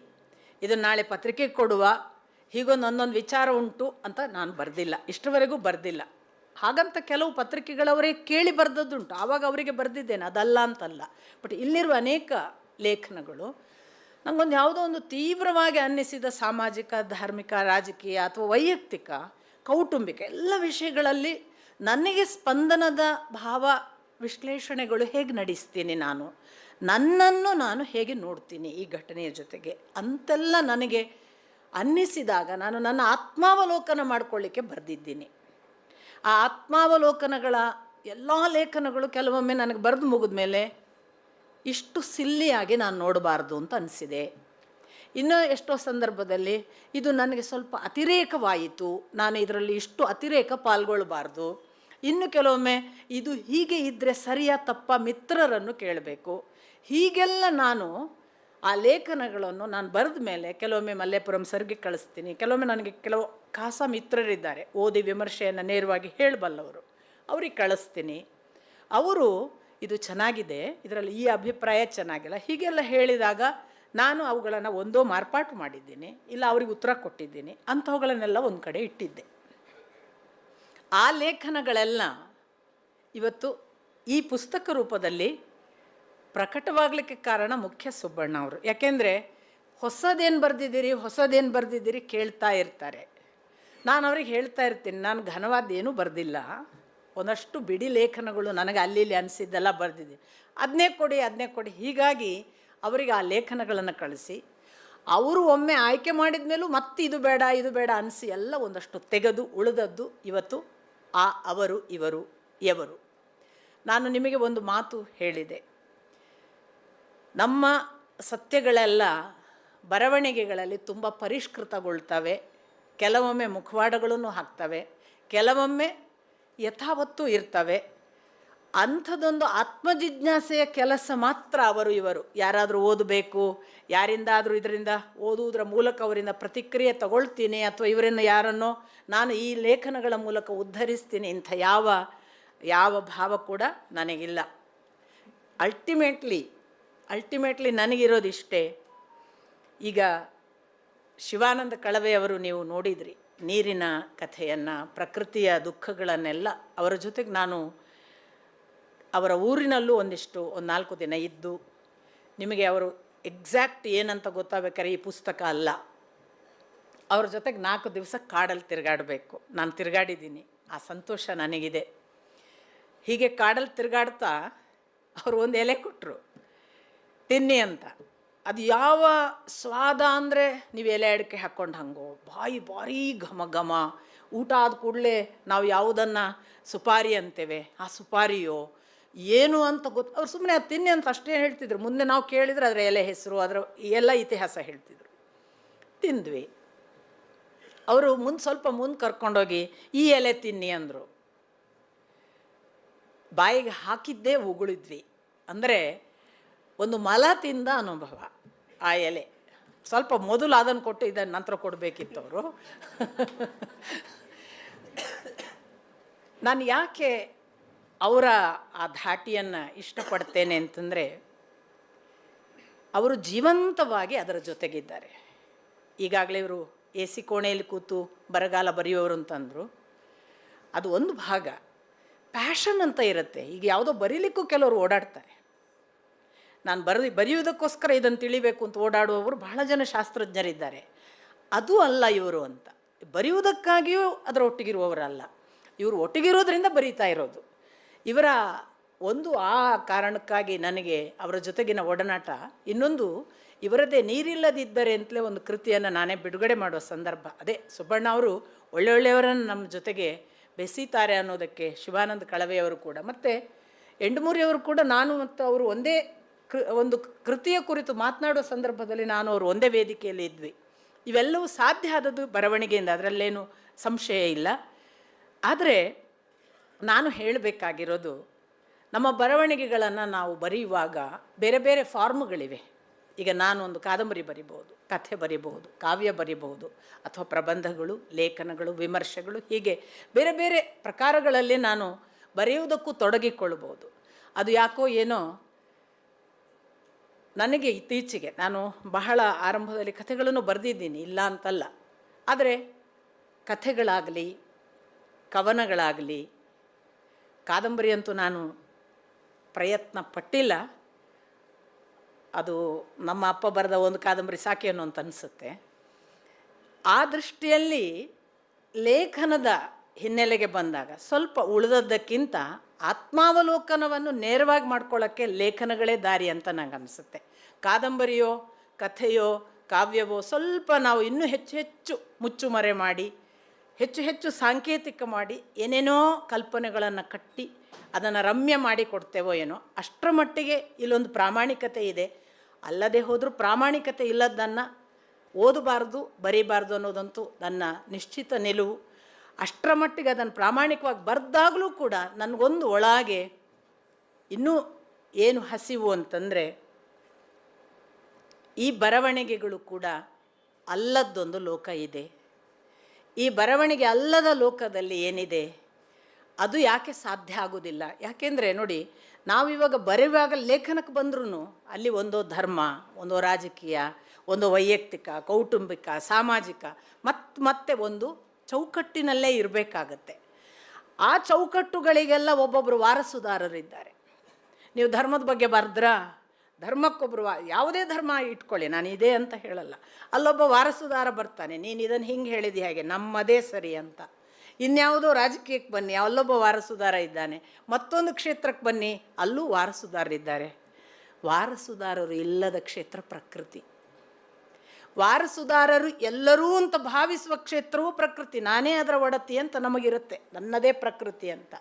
[SPEAKER 1] ಇದು ನಾಳೆ ಪತ್ರಿಕೆ ಕೊಡುವ ಹೀಗೊಂದು ನನ್ನೊಂದು ವಿಚಾರ ಉಂಟು ಅಂತ ನಾನು ಬರೆದಿಲ್ಲ ಇಷ್ಟರವರೆಗೂ ಬರೆದಿಲ್ಲ. ಹಾಗಂತ ಕೆಲವು ಪತ್ರಿಕೆಗಳವರೇ ಕೇಳಿ ಬರೆದದ್ದುಂಟು, ಆವಾಗ ಅವರಿಗೆ ಬರೆದಿದ್ದೇನೆ, ಅದಲ್ಲ ಅಂತಲ್ಲ. ಬಟ್ ಇಲ್ಲಿರುವ ಅನೇಕ ಲೇಖನಗಳು ನನಗೊಂದು ಯಾವುದೋ ಒಂದು ತೀವ್ರವಾಗಿ ಅನ್ನಿಸಿದ ಸಾಮಾಜಿಕ, ಧಾರ್ಮಿಕ, ರಾಜಕೀಯ ಅಥವಾ ವೈಯಕ್ತಿಕ, ಕೌಟುಂಬಿಕ ಎಲ್ಲ ವಿಷಯಗಳಲ್ಲಿ ನನಗೆ ಸ್ಪಂದನದ ಭಾವ ವಿಶ್ಲೇಷಣೆಗಳು ಹೇಗೆ ನಡೆಸ್ತೀನಿ ನಾನು? ನನ್ನನ್ನು ನಾನು ಹೇಗೆ ನೋಡ್ತೀನಿ ಈ ಘಟನೆಯ ಜೊತೆಗೆ? ಅಂತೆಲ್ಲ ನನಗೆ ಅನ್ನಿಸಿದಾಗ ನಾನು ನನ್ನ ಆತ್ಮಾವಲೋಕನ ಮಾಡಿಕೊಳ್ಳಿಕ್ಕೆ ಬರೆದಿದ್ದೀನಿ. ಆ ಆತ್ಮಾವಲೋಕನಗಳ ಎಲ್ಲ ಲೇಖನಗಳು ಕೆಲವೊಮ್ಮೆ ನನಗೆ ಬರೆದು ಮುಗಿದ ಮೇಲೆ ಇಷ್ಟು ಸಿಲ್ಲಿಯಾಗಿ ನಾನು ನೋಡಬಾರ್ದು ಅಂತ ಅನಿಸಿದೆ. ಇನ್ನೂ ಎಷ್ಟೋ ಸಂದರ್ಭದಲ್ಲಿ ಇದು ನನಗೆ ಸ್ವಲ್ಪ ಅತಿರೇಕವಾಯಿತು. ನಾನು ಇದರಲ್ಲಿ ಇಷ್ಟು ಅತಿರೇಕ ಪಾಲ್ಗೊಳ್ಳಬಾರ್ದು. ಇನ್ನು ಕೆಲವೊಮ್ಮೆ ಇದು ಹೀಗೆ ಇದ್ದರೆ ಸರಿಯ ತಪ್ಪ ಮಿತ್ರರನ್ನು ಕೇಳಬೇಕು. ಹೀಗೆಲ್ಲ ನಾನು ಆ ಲೇಖನಗಳನ್ನು ನಾನು ಬರೆದ ಮೇಲೆ ಕೆಲವೊಮ್ಮೆ ಮಲ್ಲೇಪುರಂ ಸರ್ಗೆ ಕಳಿಸ್ತೀನಿ. ಕೆಲವೊಮ್ಮೆ ನನಗೆ ಕೆಲವು ಖಾಸ ಮಿತ್ರರಿದ್ದಾರೆ. ಓದಿ ವಿಮರ್ಶೆಯನ್ನು ನೇರವಾಗಿ ಹೇಳಬಲ್ಲವರು. ಅವ್ರಿಗೆ ಕಳಿಸ್ತೀನಿ. ಅವರು, ಇದು ಚೆನ್ನಾಗಿದೆ, ಇದರಲ್ಲಿ ಈ ಅಭಿಪ್ರಾಯ ಚೆನ್ನಾಗಿಲ್ಲ. ಹೀಗೆಲ್ಲ ಹೇಳಿದಾಗ ನಾನು ಅವುಗಳನ್ನು ಒಂದೋ ಮಾರ್ಪಾಟು ಮಾಡಿದ್ದೀನಿ, ಇಲ್ಲ ಅವ್ರಿಗೆ ಉತ್ತರ ಕೊಟ್ಟಿದ್ದೀನಿ. ಅಂಥವುಗಳನ್ನೆಲ್ಲ ಒಂದು ಕಡೆ ಇಟ್ಟಿದ್ದೆ. ಆ ಲೇಖನಗಳೆಲ್ಲ ಇವತ್ತು ಈ ಪುಸ್ತಕ ರೂಪದಲ್ಲಿ ಪ್ರಕಟವಾಗಲಿಕ್ಕೆ ಕಾರಣ ಮುಖ್ಯ ಸುಬ್ಬಣ್ಣ ಅವರು. ಯಾಕೆಂದರೆ ಹೊಸದೇನು ಬರೆದಿದ್ದೀರಿ ಹೊಸದೇನು ಬರೆದಿದ್ದೀರಿ ಕೇಳ್ತಾ ಇರ್ತಾರೆ. ನಾನು ಅವ್ರಿಗೆ ಹೇಳ್ತಾ ಇರ್ತೀನಿ, ನಾನು ಘನವಾದ ಏನೂ ಬರೆದಿಲ್ಲ. ಒಂದಷ್ಟು ಬಿಡಿ ಲೇಖನಗಳು ನನಗೆ ಅಲ್ಲಿ ಇಲ್ಲಿ ಅನಿಸಿದ್ದೆಲ್ಲ ಬರೆದಿದ್ದೀನಿ. ಅದನ್ನೇ ಕೊಡಿ ಅದನ್ನೇ ಕೊಡಿ. ಹೀಗಾಗಿ ಅವರಿಗೆ ಆ ಲೇಖನಗಳನ್ನು ಕಳಿಸಿ. ಅವರು ಒಮ್ಮೆ ಆಯ್ಕೆ ಮಾಡಿದ ಮೇಲೂ ಮತ್ತೆ ಇದು ಬೇಡ ಇದು ಬೇಡ ಅನಿಸಿ ಎಲ್ಲ ಒಂದಷ್ಟು ತೆಗೆದು, ಉಳಿದದ್ದು ಇವತ್ತು ಆ ಅವರು, ಇವರು, ಎವರು. ನಾನು ನಿಮಗೆ ಒಂದು ಮಾತು ಹೇಳಿದೆ. ನಮ್ಮ ಸತ್ಯಗಳೆಲ್ಲ ಬರವಣಿಗೆಗಳಲ್ಲಿ ತುಂಬ ಪರಿಷ್ಕೃತಗೊಳ್ತವೆ. ಕೆಲವೊಮ್ಮೆ ಮುಖವಾಡಗಳನ್ನು ಹಾಕ್ತವೆ. ಕೆಲವೊಮ್ಮೆ ಯಥಾವತ್ತು ಇರ್ತವೆ. ಅಂಥದ್ದೊಂದು ಆತ್ಮಜಿಜ್ಞಾಸೆಯ ಕೆಲಸ ಮಾತ್ರ ಅವರು ಇವರು. ಯಾರಾದರೂ ಓದಬೇಕು, ಯಾರಿಂದಾದರೂ ಇದರಿಂದ ಓದುವುದರ ಮೂಲಕ ಅವರಿಂದ ಪ್ರತಿಕ್ರಿಯೆ ತಗೊಳ್ತೀನಿ, ಅಥವಾ ಇವರನ್ನು ಯಾರನ್ನೋ ನಾನು ಈ ಲೇಖನಗಳ ಮೂಲಕ ಉದ್ಧರಿಸ್ತೀನಿ ಇಂಥ ಯಾವ ಯಾವ ಭಾವ ಕೂಡ ನನಗಿಲ್ಲ. ಅಲ್ಟಿಮೇಟ್ಲಿ ಅಲ್ಟಿಮೇಟ್ಲಿ ನನಗಿರೋದಿಷ್ಟೇ. ಈಗ ಶಿವಾನಂದ ಕಳವೆಯವರು ನೀವು ನೋಡಿದ್ರಿ, ನೀರಿನ ಕಥೆಯನ್ನು, ಪ್ರಕೃತಿಯ ದುಃಖಗಳನ್ನೆಲ್ಲ ಅವರ ಜೊತೆಗೆ ನಾನು ಅವರ ಊರಿನಲ್ಲೂ ಒಂದಿಷ್ಟು, ಒಂದು ನಾಲ್ಕು ದಿನ ಇದ್ದು, ನಿಮಗೆ ಅವರು ಎಕ್ಸಾಕ್ಟ್ ಏನಂತ ಗೊತ್ತಾಗಬೇಕಾದ್ರೆ ಈ ಪುಸ್ತಕ ಅಲ್ಲ. ಅವ್ರ ಜೊತೆಗೆ ನಾಲ್ಕು ದಿವಸ ಕಾಡಲ್ಲಿ ತಿರುಗಾಡಬೇಕು. ನಾನು ತಿರುಗಾಡಿದ್ದೀನಿ. ಆ ಸಂತೋಷ ನನಗಿದೆ. ಹೀಗೆ ಕಾಡಲ್ಲಿ ತಿರುಗಾಡ್ತಾ ಅವರು ಒಂದು ಎಲೆ ಕೊಟ್ಟರು ತಿನ್ನಿ ಅಂತ. ಅದು ಯಾವ ಸ್ವಾದ ಅಂದರೆ ನೀವು ಎಲೆ ಅಡಿಕೆ ಹಾಕ್ಕೊಂಡು ಹಂಗೋ, ಬಾಯಿ ಭಾರೀ ಘಮ ಘಮ. ಊಟ ಆದ ಕೂಡಲೇ ನಾವು ಯಾವುದನ್ನು ಸುಪಾರಿ ಅಂತೇವೆ, ಆ ಸುಪಾರಿಯೋ, ಏನು ಅಂತ ಗೊತ್ತು ಅವ್ರು ಸುಮ್ಮನೆ ಅದು ತಿನ್ನಿ ಅಂತ ಅಷ್ಟೇ ಹೇಳ್ತಿದ್ರು. ಮುಂದೆ ನಾವು ಕೇಳಿದರೆ ಅದರ ಎಲೆ ಹೆಸರು, ಅದರ ಎಲ್ಲ ಇತಿಹಾಸ ಹೇಳ್ತಿದ್ರು. ತಿಂದ್ವಿ. ಅವರು ಮುಂದೆ ಸ್ವಲ್ಪ ಮುಂದೆ ಕರ್ಕೊಂಡೋಗಿ, ಈ ಎಲೆ ತಿನ್ನಿ ಅಂದರು. ಬಾಯಿಗೆ ಹಾಕಿದ್ದೇ ಉಗುಳಿದ್ವಿ. ಅಂದರೆ ಒಂದು ಮಲ ತಿಂದ ಅನುಭವ, ಆ ಎಲೆ. ಸ್ವಲ್ಪ ಮೊದಲು ಅದನ್ನು ಕೊಟ್ಟು ಇದನ್ನು ನಂತರ ಕೊಡಬೇಕಿತ್ತು ಅವರು ನಾನು ಯಾಕೆ ಅವರ ಆ ಧಾಟಿಯನ್ನು ಇಷ್ಟಪಡ್ತೇನೆ ಅಂತಂದರೆ, ಅವರು ಜೀವಂತವಾಗಿ ಅದರ ಜೊತೆಗಿದ್ದಾರೆ. ಈಗಾಗಲೇ ಇವರು ಎ ಸಿ ಕೋಣೆಯಲ್ಲಿ ಕೂತು ಬರಗಾಲ ಬರೆಯೋರು ಅಂತಂದರು. ಅದು ಒಂದು ಭಾಗ. ಪ್ಯಾಷನ್ ಅಂತ ಇರುತ್ತೆ. ಈಗ ಯಾವುದೋ ಬರೀಲಿಕ್ಕೂ ಕೆಲವರು ಓಡಾಡ್ತಾರೆ. ನಾನು ಬರೆದು, ಬರೆಯುವುದಕ್ಕೋಸ್ಕರ ಇದನ್ನು ತಿಳಿಬೇಕು ಅಂತ ಓಡಾಡುವವರು ಬಹಳ ಜನ ಶಾಸ್ತ್ರಜ್ಞರಿದ್ದಾರೆ. ಅದು ಅಲ್ಲ ಇವರು ಅಂತ. ಬರೆಯುವುದಕ್ಕಾಗಿಯೂ ಅದರ ಒಟ್ಟಿಗಿರುವವರಲ್ಲ. ಇವರು ಒಟ್ಟಿಗಿರೋದ್ರಿಂದ ಬರೀತಾ ಇರೋದು. ಇವರ ಒಂದು ಆ ಕಾರಣಕ್ಕಾಗಿ ನನಗೆ ಅವರ ಜೊತೆಗಿನ ಒಡನಾಟ ಇನ್ನೊಂದು ಇವರದೇ ನೀರಿಲ್ಲದಿದ್ದರೆ ಅಂತಲೇ ಒಂದು ಕೃತಿಯನ್ನು ನಾನೇ ಬಿಡುಗಡೆ ಮಾಡುವ ಸಂದರ್ಭ. ಅದೇ ಸುಬ್ಬಣ್ಣ ಅವರು ಒಳ್ಳೊಳ್ಳೆಯವರನ್ನು ನಮ್ಮ ಜೊತೆಗೆ ಬೆಸೀತಾರೆ ಅನ್ನೋದಕ್ಕೆ ಶಿವಾನಂದ ಕಳವೆಯವರು ಕೂಡ, ಮತ್ತು ಎಂಡಮೂರಿಯವರು ಕೂಡ ನಾನು ಮತ್ತು ಅವರು ಒಂದೇ ಒಂದು ಕೃತಿಯ ಕುರಿತು ಮಾತನಾಡುವ ಸಂದರ್ಭದಲ್ಲಿ ನಾನು ಅವರು ಒಂದೇ ವೇದಿಕೆಯಲ್ಲಿ ಇದ್ವಿ. ಇವೆಲ್ಲವೂ ಸಾಧ್ಯ ಆದದ್ದು ಬರವಣಿಗೆಯಿಂದ, ಅದರಲ್ಲೇನು ಸಂಶಯ ಇಲ್ಲ. ಆದರೆ ನಾನು ಹೇಳಬೇಕಾಗಿರೋದು, ನಮ್ಮ ಬರವಣಿಗೆಗಳನ್ನು ನಾವು ಬರೆಯುವಾಗ ಬೇರೆ ಬೇರೆ ಫಾರ್ಮ್ಗಳಿವೆ. ಈಗ ನಾನು ಒಂದು ಕಾದಂಬರಿ ಬರಿಬೋದು ಕಥೆ ಬರಿಬಹುದು, ಕಾವ್ಯ ಬರಿಬಹುದು, ಅಥವಾ ಪ್ರಬಂಧಗಳು, ಲೇಖನಗಳು, ವಿಮರ್ಶೆಗಳು, ಹೀಗೆ ಬೇರೆ ಬೇರೆ ಪ್ರಕಾರಗಳಲ್ಲಿ ನಾನು ಬರೆಯುವುದಕ್ಕೂ ತೊಡಗಿಕೊಳ್ಳಬಹುದು. ಅದು ಯಾಕೋ ಏನೋ ನನಗೆ ಇತ್ತೀಚೆಗೆ ನಾನು ಬಹಳ ಆರಂಭದಲ್ಲಿ ಕಥೆಗಳನ್ನು ಬರೆದಿದ್ದೀನಿ, ಇಲ್ಲ ಅಂತಲ್ಲ. ಆದರೆ ಕಥೆಗಳಾಗಲಿ, ಕವನಗಳಾಗಲಿ, ಕಾದಂಬರಿ ಅಂತೂ ನಾನು ಪ್ರಯತ್ನ ಪಟ್ಟಿಲ್ಲ. ಅದು ನಮ್ಮ ಅಪ್ಪ ಬರೆದ ಒಂದು ಕಾದಂಬರಿ ಸಾಕೇನು ಅಂತ ಅನಿಸುತ್ತೆ. ಆ ದೃಷ್ಟಿಯಲ್ಲಿ ಲೇಖನದ ಹಿನ್ನೆಲೆಗೆ ಬಂದಾಗ ಸ್ವಲ್ಪ ಉಳಿದದ್ದಕ್ಕಿಂತ ಆತ್ಮಾವಲೋಕನವನ್ನು ನೇರವಾಗಿ ಮಾಡ್ಕೊಳ್ಳೋಕ್ಕೆ ಲೇಖನಗಳೇ ದಾರಿ ಅಂತ ನಂಗೆ ಅನಿಸುತ್ತೆ. ಕಾದಂಬರಿಯೋ, ಕಥೆಯೋ, ಕಾವ್ಯವೋ ಸ್ವಲ್ಪ ನಾವು ಇನ್ನೂ ಹೆಚ್ಚು ಹೆಚ್ಚು ಮುಚ್ಚುಮರೆ ಮಾಡಿ, ಹೆಚ್ಚು ಹೆಚ್ಚು ಸಾಂಕೇತಿಕ ಮಾಡಿ, ಏನೇನೋ ಕಲ್ಪನೆಗಳನ್ನು ಕಟ್ಟಿ ಅದನ್ನು ರಮ್ಯ ಮಾಡಿ ಕೊಡ್ತೇವೋ ಏನೋ, ಅಷ್ಟರ ಮಟ್ಟಿಗೆ ಇಲ್ಲೊಂದು ಪ್ರಾಮಾಣಿಕತೆ ಇದೆ. ಅಲ್ಲದೆ ಹೋದರೂ ಪ್ರಾಮಾಣಿಕತೆ ಇಲ್ಲದನ್ನು ಓದಬಾರ್ದು, ಬರೀಬಾರ್ದು ಅನ್ನೋದಂತೂ ನನ್ನ ನಿಶ್ಚಿತ ನಿಲುವು. ಅಷ್ಟರ ಮಟ್ಟಿಗೆ ಅದನ್ನು ಪ್ರಾಮಾಣಿಕವಾಗಿ ಬರೆದಾಗಲೂ ಕೂಡ ನನಗೊಂದು ಒಳಗೆ ಇನ್ನೂ ಏನು ಹಸಿವು ಅಂತಂದರೆ ಈ ಬರವಣಿಗೆಗಳು ಕೂಡ ಅಲ್ಲದ್ದೊಂದು ಲೋಕ ಇದೆ. ಈ ಬರವಣಿಗೆ ಅಲ್ಲದ ಲೋಕದಲ್ಲಿ ಏನಿದೆ? ಅದು ಯಾಕೆ ಸಾಧ್ಯ ಆಗೋದಿಲ್ಲ? ಯಾಕೆಂದರೆ ನೋಡಿ, ನಾವಿವಾಗ ಬರೆಯುವಾಗ ಲೇಖನಕ್ಕೆ ಬಂದ್ರೂ ಅಲ್ಲಿ ಒಂದೋ ಧರ್ಮ, ಒಂದು ರಾಜಕೀಯ, ಒಂದು ವೈಯಕ್ತಿಕ, ಕೌಟುಂಬಿಕ, ಸಾಮಾಜಿಕ ಮತ್ತು ಮತ್ತೆ ಒಂದು ಚೌಕಟ್ಟಿನಲ್ಲೇ ಇರಬೇಕಾಗತ್ತೆ. ಆ ಚೌಕಟ್ಟುಗಳಿಗೆಲ್ಲ ಒಬ್ಬೊಬ್ಬರು ವಾರಸುದಾರರಿದ್ದಾರೆ. ನೀವು ಧರ್ಮದ ಬಗ್ಗೆ ಬರೆದ್ರಾ? ಧರ್ಮಕ್ಕೊಬ್ಬರು ವಾ, ಯಾವುದೇ ಧರ್ಮ ಇಟ್ಕೊಳ್ಳಿ, ನಾನು ಇದೇ ಅಂತ ಹೇಳಲ್ಲ. ಅಲ್ಲೊಬ್ಬ ವಾರಸುದಾರ ಬರ್ತಾನೆ, ನೀನು ಇದನ್ನು ಹಿಂಗೆ ಹೇಳಿದೆ ಹಾಗೆ, ನಮ್ಮದೇ ಸರಿ ಅಂತ. ಇನ್ಯಾವುದೋ ರಾಜಕೀಯಕ್ಕೆ ಬನ್ನಿ, ಅಲ್ಲೊಬ್ಬ ವಾರಸುದಾರ ಇದ್ದಾನೆ, ಮತ್ತೊಂದು ಕ್ಷೇತ್ರಕ್ಕೆ ಬನ್ನಿ, ಅಲ್ಲೂ ವಾರಸುದಾರರಿದ್ದಾರೆ. ವಾರಸುದಾರರು ಇಲ್ಲದ ಕ್ಷೇತ್ರ ಪ್ರಕೃತಿ. ವಾರಸುದಾರರು ಎಲ್ಲರೂ ಅಂತ ಭಾವಿಸುವ ಕ್ಷೇತ್ರವೂ ಪ್ರಕೃತಿ. ನಾನೇ ಅದರ ಒಡತಿ ಅಂತ ನಮಗಿರುತ್ತೆ. ನನ್ನದೇ ಪ್ರಕೃತಿ ಅಂತ.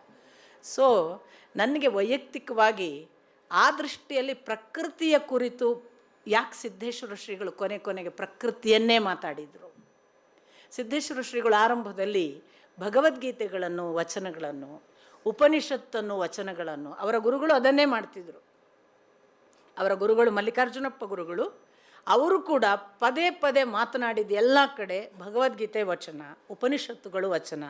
[SPEAKER 1] ಸೊ ನನಗೆ ವೈಯಕ್ತಿಕವಾಗಿ ಆ ದೃಷ್ಟಿಯಲ್ಲಿ ಪ್ರಕೃತಿಯ ಕುರಿತು ಯಾಕೆ ಸಿದ್ದೇಶ್ವರ ಶ್ರೀಗಳು ಕೊನೆ ಕೊನೆಗೆ ಪ್ರಕೃತಿಯನ್ನೇ ಮಾತಾಡಿದರು. ಸಿದ್ದೇಶ್ವರ ಶ್ರೀಗಳು ಆರಂಭದಲ್ಲಿ ಭಗವದ್ಗೀತೆಗಳನ್ನು, ವಚನಗಳನ್ನು, ಉಪನಿಷತ್ತನ್ನು, ವಚನಗಳನ್ನು ಅವರ ಗುರುಗಳು ಅದನ್ನೇ ಮಾಡ್ತಿದ್ರು. ಅವರ ಗುರುಗಳು ಮಲ್ಲಿಕಾರ್ಜುನಪ್ಪ ಗುರುಗಳು ಅವರು ಕೂಡ ಪದೇ ಪದೇ ಮಾತನಾಡಿದ ಎಲ್ಲ ಕಡೆ ಭಗವದ್ಗೀತೆ ವಚನ, ಉಪನಿಷತ್ತುಗಳು ವಚನ.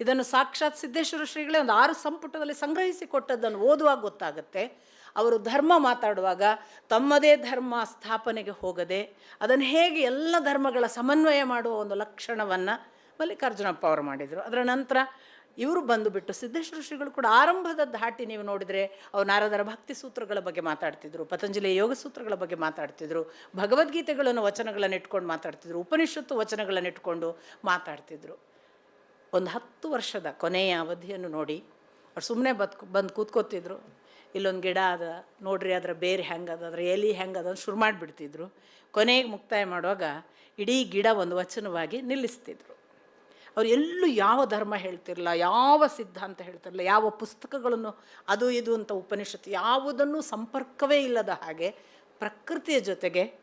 [SPEAKER 1] ಇದನ್ನು ಸಾಕ್ಷಾತ್ ಸಿದ್ದೇಶ್ವರ ಶ್ರೀಗಳೇ ಒಂದು ಆರು ಸಂಪುಟದಲ್ಲಿ ಸಂಗ್ರಹಿಸಿ ಕೊಟ್ಟದ್ದನ್ನು ಓದುವಾಗ ಗೊತ್ತಾಗುತ್ತೆ. ಅವರು ಧರ್ಮ ಮಾತಾಡುವಾಗ ತಮ್ಮದೇ ಧರ್ಮ ಸ್ಥಾಪನೆಗೆ ಹೋಗದೆ ಅದನ್ನು ಹೇಗೆ ಎಲ್ಲ ಧರ್ಮಗಳ ಸಮನ್ವಯ ಮಾಡುವ ಒಂದು ಲಕ್ಷಣವನ್ನು ಮಲ್ಲಿಕಾರ್ಜುನಪ್ಪ ಅವರು ಮಾಡಿದರು. ಅದರ ನಂತರ ಇವರು ಬಂದುಬಿಟ್ಟು ಸಿದ್ದೇಶ್ವರ ಶ್ರೀಗಳು ಕೂಡ ಆರಂಭದ ಧಾಟಿ ನೀವು ನೋಡಿದರೆ ಅವ್ರು ನಾರದರ ಭಕ್ತಿ ಸೂತ್ರಗಳ ಬಗ್ಗೆ ಮಾತಾಡ್ತಿದ್ರು ಪತಂಜಲಿಯ ಯೋಗ ಸೂತ್ರಗಳ ಬಗ್ಗೆ ಮಾತಾಡ್ತಿದ್ರು, ಭಗವದ್ಗೀತೆಗಳನ್ನು ವಚನಗಳನ್ನು ಇಟ್ಕೊಂಡು ಮಾತಾಡ್ತಿದ್ರು, ಉಪನಿಷತ್ತು ವಚನಗಳನ್ನು ಇಟ್ಕೊಂಡು ಮಾತಾಡ್ತಿದ್ರು. ಒಂದು ಹತ್ತು ವರ್ಷದ ಕೊನೆಯ ಅವಧಿಯನ್ನು ನೋಡಿ, ಅವ್ರು ಸುಮ್ಮನೆ ಬದ್ಕು ಬಂದು ಕೂತ್ಕೋತಿದ್ರು. ಇಲ್ಲೊಂದು ಗಿಡ ಅದ, ನೋಡ್ರಿ ಅದರ ಬೇರೆ ಹೆಂಗದ, ಅದರ ಎಲಿ ಹೆಂಗದ ಅಂತ ಶುರು ಮಾಡಿಬಿಡ್ತಿದ್ರು. ಕೊನೆಗೆ ಮುಕ್ತಾಯ ಮಾಡುವಾಗ ಇಡೀ ಗಿಡ ಒಂದು ವಚನವಾಗಿ ನಿಲ್ಲಿಸ್ತಿದ್ರು. ಅವ್ರು ಎಲ್ಲೂ ಯಾವ ಧರ್ಮ ಹೇಳ್ತಿರಲ್ಲ ಯಾವ ಸಿದ್ಧಾಂತ ಹೇಳ್ತಿರಲ್ಲ ಯಾವ ಪುಸ್ತಕಗಳನ್ನು ಅದು ಇದು ಅಂತ ಉಪನಿಷತ್ತು ಯಾವುದನ್ನು ಸಂಪರ್ಕವೇ ಇಲ್ಲದ ಹಾಗೆ ಪ್ರಕೃತಿಯ ಜೊತೆಗೆ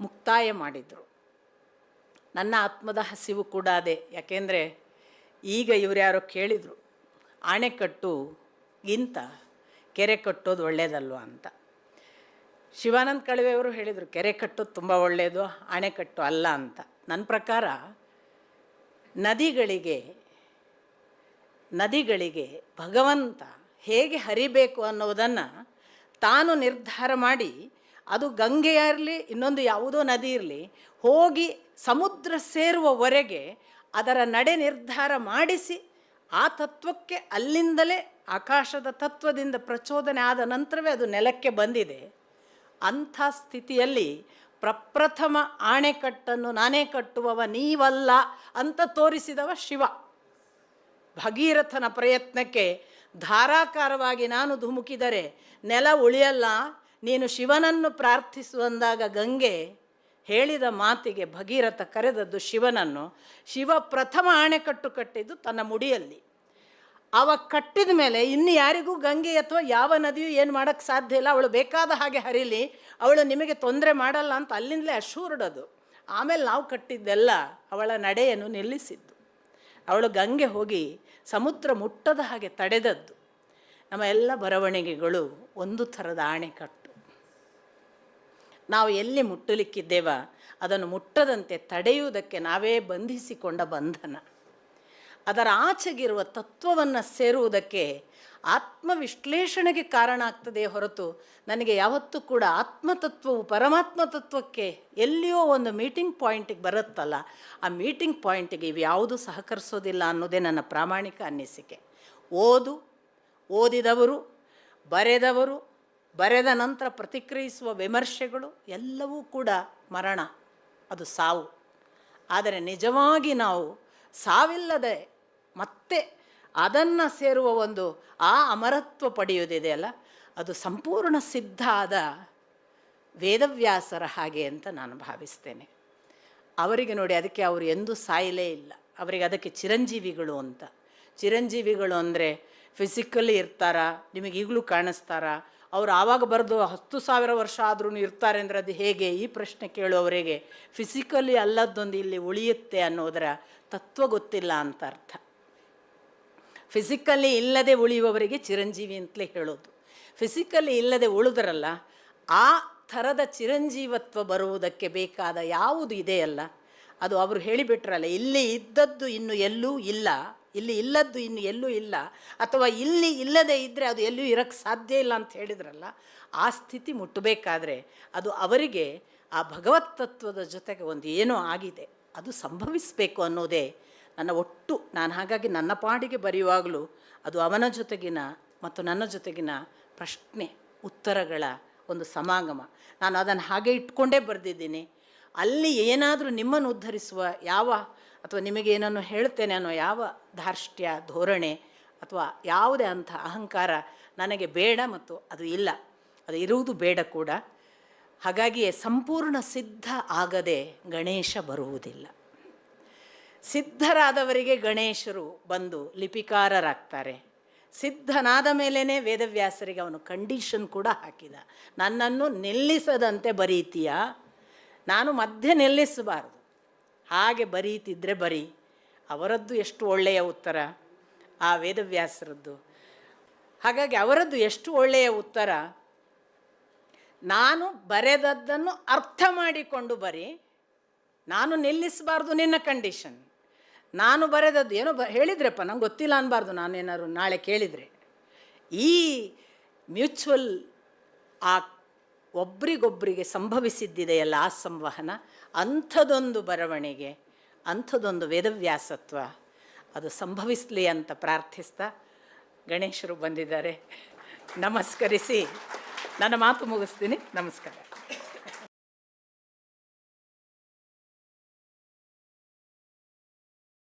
[SPEAKER 1] ಮುಕ್ತಾಯ ಮಾಡಿದರು. ನನ್ನ ಆತ್ಮದ ಹಸಿವು ಕೂಡ ಅದೇ. ಯಾಕೆಂದರೆ ಈಗ ಇವ್ರು ಯಾರೋ ಕೇಳಿದರು ಆಣೆಕಟ್ಟುಗಿಂತ ಕೆರೆ ಕಟ್ಟೋದು ಒಳ್ಳೆಯದಲ್ವ ಅಂತ. ಶಿವಾನಂದ ಕಳವೆಯವರು ಹೇಳಿದರು, ಕೆರೆ ಕಟ್ಟೋದು ತುಂಬ ಒಳ್ಳೆಯದು ಆಣೆಕಟ್ಟು ಅಲ್ಲ ಅಂತ. ನನ್ನ ಪ್ರಕಾರ ನದಿಗಳಿಗೆ ನದಿಗಳಿಗೆ ಭಗವಂತ ಹೇಗೆ ಹರಿಬೇಕು ಅನ್ನೋದನ್ನು ತಾನು ನಿರ್ಧಾರ ಮಾಡಿ, ಅದು ಗಂಗೆ ಇನ್ನೊಂದು ಯಾವುದೋ ನದಿ ಇರಲಿ, ಹೋಗಿ ಸಮುದ್ರ ಸೇರುವವರೆಗೆ ಅದರ ನಡೆ ನಿರ್ಧಾರ ಮಾಡಿಸಿ, ಆ ತತ್ವಕ್ಕೆ ಅಲ್ಲಿಂದಲೇ ಆಕಾಶದ ತತ್ವದಿಂದ ಪ್ರಚೋದನೆ ಆದ ನಂತರವೇ ಅದು ನೆಲಕ್ಕೆ ಬಂದಿದೆ. ಅಂಥ ಸ್ಥಿತಿಯಲ್ಲಿ ಪ್ರಪ್ರಥಮ ಆಣೆಕಟ್ಟನ್ನು ನಾನೇ ಕಟ್ಟುವವ ನೀವಲ್ಲ ಅಂತ ತೋರಿಸಿದವ ಶಿವ. ಭಗೀರಥನ ಪ್ರಯತ್ನಕ್ಕೆ ಧಾರಾಕಾರವಾಗಿ ನಾನು ಧುಮುಕಿದರೆ ನೆಲ ಉಳಿಯಲ್ಲ, ನೀನು ಶಿವನನ್ನು ಪ್ರಾರ್ಥಿಸುವಂದಾಗ ಗಂಗೆ ಹೇಳಿದ ಮಾತಿಗೆ ಭಗೀರಥ ಕರೆದದ್ದು ಶಿವನನ್ನು. ಶಿವ ಪ್ರಥಮ ಆಣೆಕಟ್ಟು ಕಟ್ಟಿದ್ದು ತನ್ನ ಮುಡಿಯಲ್ಲಿ. ಅವ ಕಟ್ಟಿದ ಮೇಲೆ ಇನ್ನು ಯಾರಿಗೂ ಗಂಗೆ ಅಥವಾ ಯಾವ ನದಿಯೂ ಏನು ಮಾಡೋಕ್ಕೆ ಸಾಧ್ಯ ಇಲ್ಲ. ಅವಳು ಬೇಕಾದ ಹಾಗೆ ಹರಿಲಿ, ಅವಳು ನಿಮಗೆ ತೊಂದರೆ ಮಾಡಲ್ಲ ಅಂತ ಅಲ್ಲಿಂದಲೇ ಅಶೂರ್ಡದು ಆಮೇಲೆ ನಾವು ಕಟ್ಟಿದ್ದೆಲ್ಲ ಅವಳ ನಡೆಯನ್ನು ನಿಲ್ಲಿಸಿದ್ದು. ಅವಳು ಗಂಗೆ ಹೋಗಿ ಸಮುದ್ರ ಮುಟ್ಟದ ಹಾಗೆ ತಡೆದದ್ದು. ನಮ್ಮ ಎಲ್ಲ ಬರವಣಿಗೆಗಳು ಒಂದು ಥರದ ಆಣೆಕಟ್ಟು ನಾವು ಎಲ್ಲಿ ಮುಟ್ಟಲಿಕ್ಕಿದ್ದೇವ, ಅದನ್ನು ಮುಟ್ಟದಂತೆ ತಡೆಯುವುದಕ್ಕೆ ನಾವೇ ಬಂಧಿಸಿಕೊಂಡ ಬಂಧನ. ಅದರ ಆಚೆಗಿರುವ ತತ್ವವನ್ನು ಸೇರುವುದಕ್ಕೆ ಆತ್ಮವಿಶ್ಲೇಷಣೆಗೆ ಕಾರಣ ಆಗ್ತದೆ ಹೊರತು ನನಗೆ ಯಾವತ್ತೂ ಕೂಡ ಆತ್ಮತತ್ವವು ಪರಮಾತ್ಮ ತತ್ವಕ್ಕೆ ಎಲ್ಲಿಯೋ ಒಂದು ಮೀಟಿಂಗ್ ಪಾಯಿಂಟಿಗೆ ಬರುತ್ತಲ್ಲ, ಆ ಮೀಟಿಂಗ್ ಪಾಯಿಂಟಿಗೆ ಇವು ಯಾವುದೂ ಸಹಕರಿಸೋದಿಲ್ಲ ಅನ್ನೋದೇ ನನ್ನ ಪ್ರಾಮಾಣಿಕ ಅನ್ನಿಸಿಕೆ ಓದು, ಓದಿದವರು, ಬರೆದವರು, ಬರೆದ ನಂತರ ಪ್ರತಿಕ್ರಿಯಿಸುವ ವಿಮರ್ಶೆಗಳು ಎಲ್ಲವೂ ಕೂಡ ಮರಣ, ಅದು ಸಾವು. ಆದರೆ ನಿಜವಾಗಿ ನಾವು ಸಾವಿಲ್ಲದೆ ಮತ್ತೆ ಅದನ್ನು ಸೇರುವ ಒಂದು ಆ ಅಮರತ್ವ ಪಡೆಯೋದಿದೆಯಲ್ಲ ಅದು ಸಂಪೂರ್ಣ ಸಿದ್ಧ ಆದ ವೇದವ್ಯಾಸರ ಹಾಗೆ ಅಂತ ನಾನು ಭಾವಿಸ್ತೇನೆ. ಅವರಿಗೆ ನೋಡಿ ಅದಕ್ಕೆ ಅವರು ಎಂದೂ ಸಾಯಲೇ ಇಲ್ಲ. ಅವರಿಗೆ ಅದಕ್ಕೆ ಚಿರಂಜೀವಿಗಳು ಅಂತ. ಚಿರಂಜೀವಿಗಳು ಅಂದರೆ ಫಿಸಿಕಲಿ ಇರ್ತಾರಾ? ನಿಮಗೆ ಈಗಲೂ ಕಾಣಿಸ್ತಾರಾ? ಅವ್ರು ಆವಾಗ ಬರೆದು ಹತ್ತು ಸಾವಿರ ವರ್ಷ ಆದ್ರೂ ಇರ್ತಾರೆ ಅಂದರೆ ಅದು ಹೇಗೆ? ಈ ಪ್ರಶ್ನೆ ಕೇಳುವವರಿಗೆ ಫಿಸಿಕಲಿ ಅಲ್ಲದ್ದೊಂದು ಇಲ್ಲಿ ಉಳಿಯುತ್ತೆ ಅನ್ನೋದರ ತತ್ವ ಗೊತ್ತಿಲ್ಲ ಅಂತ ಅರ್ಥ. ಫಿಸಿಕಲಿ ಇಲ್ಲದೆ ಉಳಿಯುವವರಿಗೆ ಚಿರಂಜೀವಿ ಅಂತಲೇ ಹೇಳೋದು. ಫಿಸಿಕಲಿ ಇಲ್ಲದೆ ಉಳಿದ್ರಲ್ಲ, ಆ ಥರದ ಚಿರಂಜೀವತ್ವ ಬರುವುದಕ್ಕೆ ಬೇಕಾದ ಯಾವುದು ಇದೆಯಲ್ಲ ಅದು ಅವರು ಹೇಳಿಬಿಟ್ರಲ್ಲ, ಇಲ್ಲಿ ಇದ್ದದ್ದು ಇನ್ನು ಎಲ್ಲೂ ಇಲ್ಲ, ಇಲ್ಲಿ ಇಲ್ಲದ್ದು ಇನ್ನು ಎಲ್ಲೂ ಇಲ್ಲ, ಅಥವಾ ಇಲ್ಲಿ ಇಲ್ಲದೆ ಇದ್ದರೆ ಅದು ಎಲ್ಲೂ ಇರೋಕ್ಕೆ ಸಾಧ್ಯ ಇಲ್ಲ ಅಂತ ಹೇಳಿದ್ರಲ್ಲ, ಆ ಸ್ಥಿತಿ ಮುಟ್ಟಬೇಕಾದ್ರೆ ಅದು ಅವರಿಗೆ ಆ ಭಗವತ್ ತತ್ವದ ಜೊತೆಗೆ ಒಂದು ಏನೋ ಆಗಿದೆ. ಅದು ಸಂಭವಿಸಬೇಕು ಅನ್ನೋದೇ ನನ್ನ ಒಟ್ಟು, ನಾನು ಹಾಗಾಗಿ ನನ್ನ ಪಾಡಿಗೆ ಬರೆಯುವಾಗಲೂ ಅದು ಅವನ ಜೊತೆಗಿನ ಮತ್ತು ನನ್ನ ಜೊತೆಗಿನ ಪ್ರಶ್ನೆ, ಉತ್ತರಗಳ ಒಂದು ಸಮಾಗಮ. ನಾನು ಅದನ್ನು ಹಾಗೆ ಇಟ್ಕೊಂಡೇ ಬರೆದಿದ್ದೀನಿ. ಅಲ್ಲಿ ಏನಾದರೂ ನಿಮ್ಮನ್ನು ಉದ್ಧರಿಸುವ ಯಾವ ಅಥವಾ ನಿಮಗೆ ಏನನ್ನು ಹೇಳ್ತೇನೆ ಅನ್ನೋ ಯಾವ ಧಾರ್ಷ್ಟ್ಯ, ಧೋರಣೆ ಅಥವಾ ಯಾವುದೇ ಅಂಥ ಅಹಂಕಾರ ನನಗೆ ಬೇಡ ಮತ್ತು ಅದು ಇಲ್ಲ. ಅದು ಇರುವುದು ಬೇಡ ಕೂಡ. ಹಾಗಾಗಿಯೇ ಸಂಪೂರ್ಣ ಸಿದ್ಧ ಆಗದೆ ಗಣೇಶ ಬರುವುದಿಲ್ಲ. ಸಿದ್ಧರಾದವರಿಗೆ ಗಣೇಶರು ಬಂದು ಲಿಪಿಕಾರರಾಗ್ತಾರೆ. ಸಿದ್ಧನಾದ ಮೇಲೇ ವೇದವ್ಯಾಸರಿಗೆ ಅವನು ಕಂಡೀಷನ್ ಕೂಡ ಹಾಕಿದ. ನನ್ನನ್ನು ನಿಲ್ಲಿಸದಂತೆ ಬರೀತೀಯ? ನಾನು ಮಧ್ಯೆ ನಿಲ್ಲಿಸಬಾರ್ದು. ಹಾಗೆ ಬರೀತಿದ್ರೆ ಬರೀ. ಅವರದ್ದು ಎಷ್ಟು ಒಳ್ಳೆಯ ಉತ್ತರ? ಆ ವೇದವ್ಯಾಸರದ್ದು. ಹಾಗಾಗಿ ಅವರದ್ದು ಎಷ್ಟು ಒಳ್ಳೆಯ ಉತ್ತರ? ನಾನು ಬರೆದದ್ದನ್ನು ಅರ್ಥ ಮಾಡಿಕೊಂಡು ಬರಿ. ನಾನು ನಿಲ್ಲಿಸಬಾರ್ದು ನಿನ್ನ ಕಂಡೀಷನ್. ನಾನು ಬರೆದದ್ದು ಏನೋ ಬ ಹೇಳಿದ್ರಪ್ಪ, ನಂಗೆ ಗೊತ್ತಿಲ್ಲ ಅನ್ಬಾರ್ದು, ನಾನೇನಾದ್ರು ನಾಳೆ ಕೇಳಿದರೆ. ಈ ಮ್ಯೂಚುವಲ್ ಆ ಒಬ್ರಿಗೊಬ್ಬರಿಗೆ ಸಂಭವಿಸಿದ್ದಿದೆಯಲ್ಲ ಆ ಸಂವಹನ, ಅಂಥದೊಂದು ಬರವಣಿಗೆ, ಅಂಥದೊಂದು ವೇದವ್ಯಾಸತ್ವ, ಅದು ಸಂಭವಿಸಲಿ ಅಂತ ಪ್ರಾರ್ಥಿಸ್ತಾ ಗಣೇಶರು ಬಂದಿದ್ದಾರೆ. ನಮಸ್ಕರಿಸಿ. ನನ್ನ ಮಾತು ಮುಗಿಸ್ತೀನಿ. ನಮಸ್ಕಾರ.